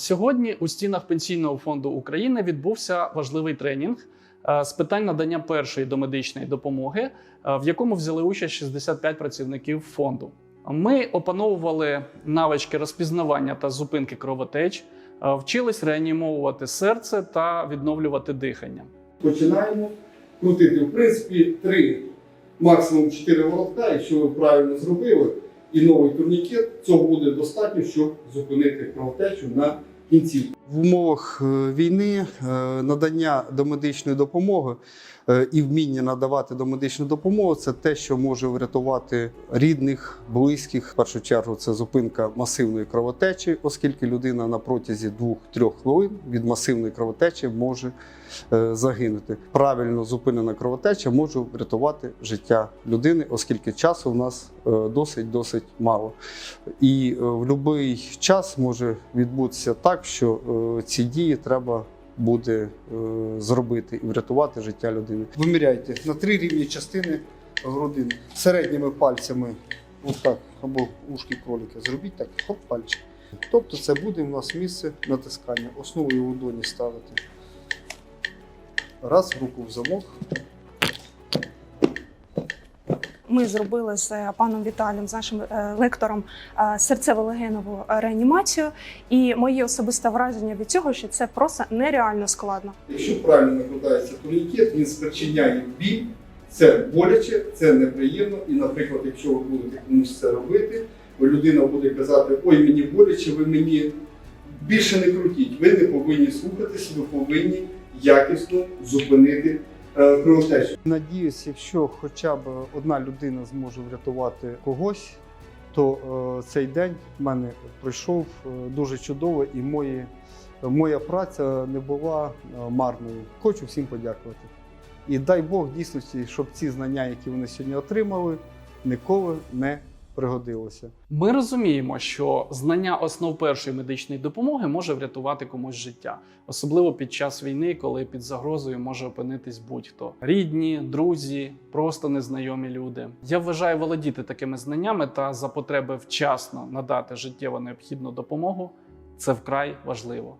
Сьогодні у стінах Пенсійного фонду України відбувся важливий тренінг е, з питань надання першої домедичної допомоги, е, в якому взяли участь 65 працівників фонду. Ми опановували навички розпізнавання та зупинки кровотеч, е, вчились реанімовувати серце та відновлювати дихання. починаємо крутити. В принципі, три, максимум чотири волотка, якщо ви правильно зробили, і новий турнікет, цього буде достатньо, щоб зупинити кровотечу на кінцівку. В умовах е, війни е, надання домедичної допомоги е, і вміння надавати домедичну допомогу це те, що може врятувати рідних, близьких. В першу чергу це зупинка масивної кровотечі, оскільки людина на протязі 2-3 хвилин від масивної кровотечі може загинути. Правильно зупинена кровотеча може врятувати життя людини, оскільки часу в нас досить досить мало. І в будь-який час може відбутися так, що е, ці дії треба буде е, зробити і врятувати життя людини. Виміряйте на три рівні частини грудини середніми пальцями, отак, або ушки кролика. Зробіть так, хоп, пальчик. Тобто це буде у нас місце натискання. Основою долоні ставити. Раз, руку в замок. Ми зробили з е, паном Віталієм, з нашим е, лектором, е, серцево-легенову реанімацію. І моє особисте враження від цього, що це просто нереально складно. Якщо правильно накладається турнікет, він спричиняє біль, це боляче, це неприємно. І, наприклад, якщо ви будете комусь це робити, людина буде казати, ой, мені боляче, ви мені більше не крутіть. Ви не повинні слухатися, ви повинні якісно зупинити е, кровотечу. Надіюсь, якщо хоча б одна людина зможе врятувати когось, то е, цей день в мене пройшов е, дуже чудово, і мої, моя праця не була марною. Хочу всім подякувати. І дай Бог дійсності, щоб ці знання, які вони сьогодні отримали, ніколи не пригодилося. Ми розуміємо, що знання основ першої медичної допомоги може врятувати комусь життя, особливо під час війни, коли під загрозою може опинитись будь-хто рідні, друзі, просто незнайомі люди. Я вважаю, володіти такими знаннями та за потреби вчасно надати життєво необхідну допомогу це вкрай важливо.